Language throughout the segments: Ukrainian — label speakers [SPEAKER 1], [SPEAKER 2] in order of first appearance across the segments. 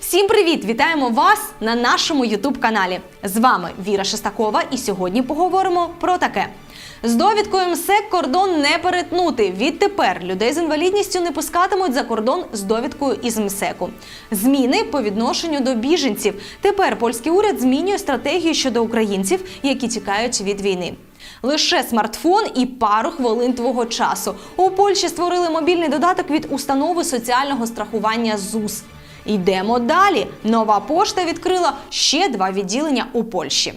[SPEAKER 1] Всім привіт! Вітаємо вас на нашому Ютуб каналі. З вами Віра Шестакова, і сьогодні поговоримо про таке. З довідкою МСЕК кордон не перетнути. Відтепер людей з інвалідністю не пускатимуть за кордон з довідкою із МСЕКу. Зміни по відношенню до біженців. Тепер польський уряд змінює стратегію щодо українців, які тікають від війни. Лише смартфон і пару хвилин твого часу. У Польщі створили мобільний додаток від установи соціального страхування ЗУС. Йдемо далі. Нова пошта відкрила ще два відділення у Польщі.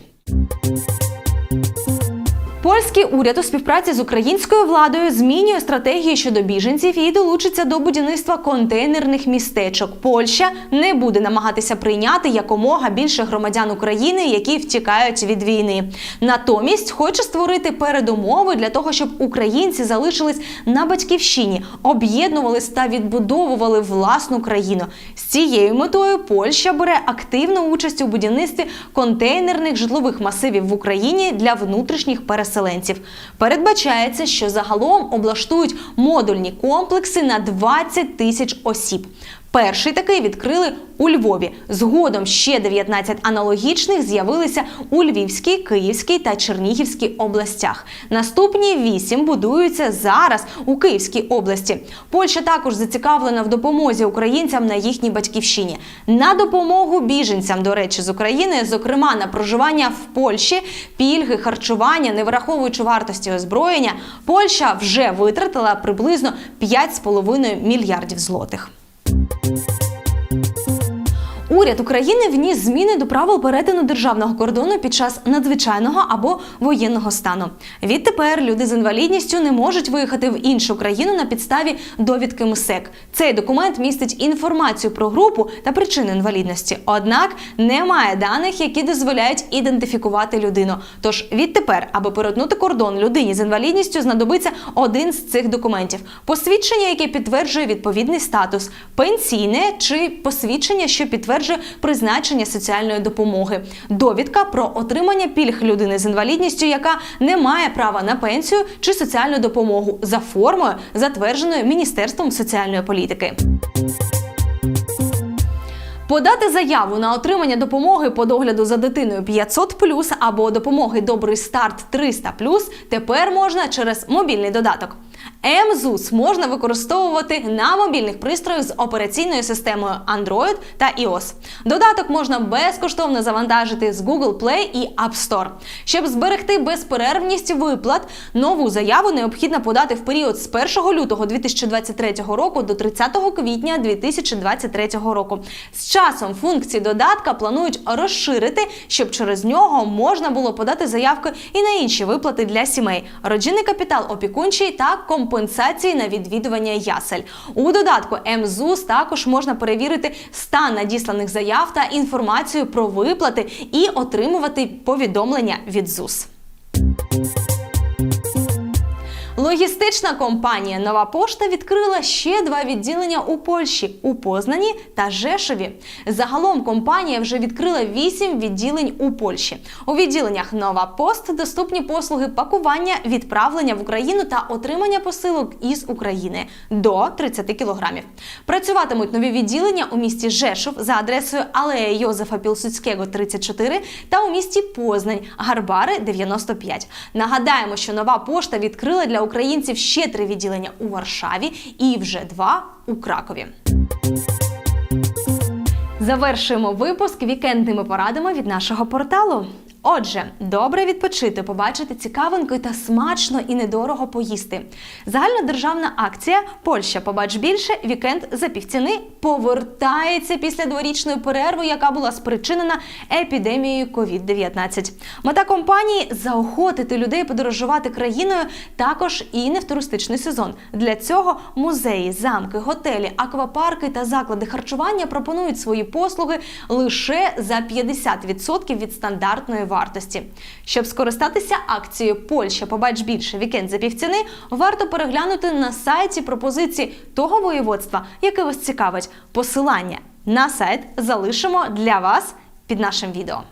[SPEAKER 1] Польський уряд у співпраці з українською владою змінює стратегію щодо біженців і долучиться до будівництва контейнерних містечок. Польща не буде намагатися прийняти якомога більше громадян України, які втікають від війни. Натомість хоче створити передумови для того, щоб українці залишились на батьківщині, об'єднувались та відбудовували власну країну. З цією метою Польща бере активну участь у будівництві контейнерних житлових масивів в Україні для внутрішніх переселенців. Передбачається, що загалом облаштують модульні комплекси на 20 тисяч осіб. Перший такий відкрили у Львові. Згодом ще 19 аналогічних з'явилися у Львівській, Київській та Чернігівській областях. Наступні 8 будуються зараз у Київській області. Польща також зацікавлена в допомозі українцям на їхній батьківщині. На допомогу біженцям, до речі, з України, зокрема на проживання в Польщі, пільги, харчування, не враховуючи вартості озброєння, Польща вже витратила приблизно 5,5 мільярдів злотих. Thank you Уряд України вніс зміни до правил перетину державного кордону під час надзвичайного або воєнного стану. Відтепер люди з інвалідністю не можуть виїхати в іншу країну на підставі довідки МСЕК. Цей документ містить інформацію про групу та причини інвалідності. Однак немає даних, які дозволяють ідентифікувати людину. Тож відтепер, аби перетнути кордон людині з інвалідністю, знадобиться один з цих документів: посвідчення, яке підтверджує відповідний статус, пенсійне чи посвідчення, що підтверджує призначення соціальної допомоги, довідка про отримання пільг людини з інвалідністю, яка не має права на пенсію чи соціальну допомогу за формою, затвердженою Міністерством соціальної політики. Подати заяву на отримання допомоги по догляду за дитиною 500+, або допомоги Добрий старт 300+, тепер можна через мобільний додаток. МЗУС можна використовувати на мобільних пристроях з операційною системою Android та iOS. Додаток можна безкоштовно завантажити з Google Play і App Store. Щоб зберегти безперервність виплат, нову заяву необхідно подати в період з 1 лютого 2023 року до 30 квітня 2023 року. З часом функції додатка планують розширити, щоб через нього можна було подати заявки і на інші виплати для сімей, родинний капітал опікунчий та компенсації на відвідування ясель. У додатку МЗУС також можна перевірити стан надісланих заяв та інформацію про виплати і отримувати повідомлення від ЗУС. Логістична компанія Нова Пошта відкрила ще два відділення у Польщі у Познані та Жешові. Загалом компанія вже відкрила вісім відділень у Польщі. У відділеннях Нова Пост доступні послуги пакування, відправлення в Україну та отримання посилок із України до 30 кілограмів. Працюватимуть нові відділення у місті Жешов за адресою Алея Йозефа Пілсудського, 34 та у місті Познань Гарбари 95. Нагадаємо, що нова пошта відкрила для українців ще три відділення у Варшаві і вже два у Кракові. Завершуємо випуск вікендними порадами від нашого порталу. Отже, добре відпочити, побачити цікавинку та смачно і недорого поїсти. Загальнодержавна акція Польща побач більше вікенд за півціни повертається після дворічної перерви, яка була спричинена епідемією COVID-19. Мета компанії заохотити людей подорожувати країною також і не в туристичний сезон. Для цього музеї, замки, готелі, аквапарки та заклади харчування пропонують свої послуги лише за 50% від стандартної вартості. Щоб скористатися акцією Польща побач більше вікенд за півціни, варто переглянути на сайті пропозиції того воєводства, яке вас цікавить. Посилання на сайт залишимо для вас під нашим відео.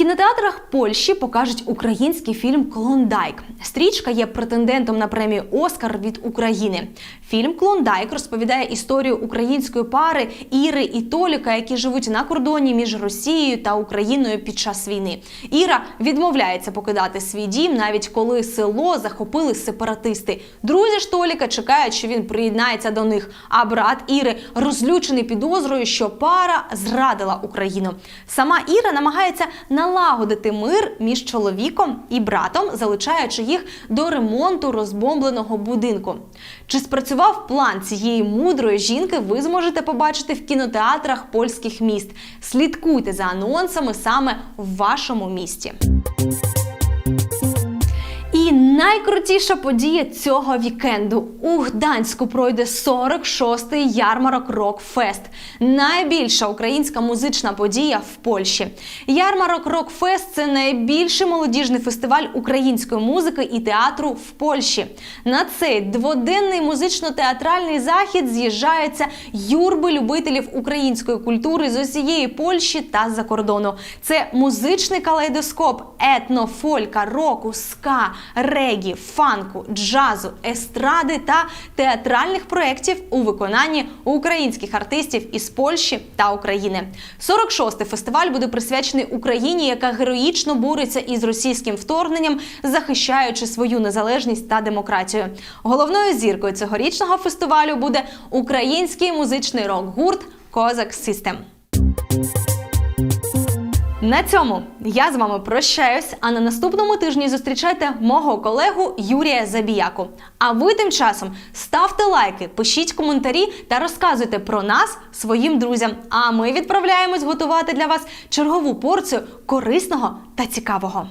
[SPEAKER 1] Кінотеатрах Польщі покажуть український фільм Клондайк. Стрічка є претендентом на премію Оскар від України. Фільм Клондайк розповідає історію української пари Іри і Толіка, які живуть на кордоні між Росією та Україною під час війни. Іра відмовляється покидати свій дім, навіть коли село захопили сепаратисти. Друзі ж Толіка чекають, що він приєднається до них. А брат Іри розлючений підозрою, що пара зрадила Україну. Сама Іра намагається налагодити мир між чоловіком і братом, залучаючи їх до ремонту розбомбленого будинку. Чи спрацював план цієї мудрої жінки? Ви зможете побачити в кінотеатрах польських міст. Слідкуйте за анонсами саме в вашому місті. Найкрутіша подія цього вікенду у Гданську пройде 46-й ярмарок Рокфест. Найбільша українська музична подія в Польщі. Ярмарок Рокфест це найбільший молодіжний фестиваль української музики і театру в Польщі. На цей дводенний музично-театральний захід з'їжджаються юрби любителів української культури з усієї Польщі та за кордону. Це музичний калейдоскоп етно, фолька, року, ска, регі, фанку, джазу, естради та театральних проєктів у виконанні українських артистів із Польщі та України. 46-й фестиваль буде присвячений Україні, яка героїчно бореться із російським вторгненням, захищаючи свою незалежність та демократію. Головною зіркою цьогорічного фестивалю буде український музичний рок-гурт Козак Систем. На цьому я з вами прощаюсь. А на наступному тижні зустрічайте мого колегу Юрія Забіяку. А ви тим часом ставте лайки, пишіть коментарі та розказуйте про нас своїм друзям. А ми відправляємось готувати для вас чергову порцію корисного та цікавого.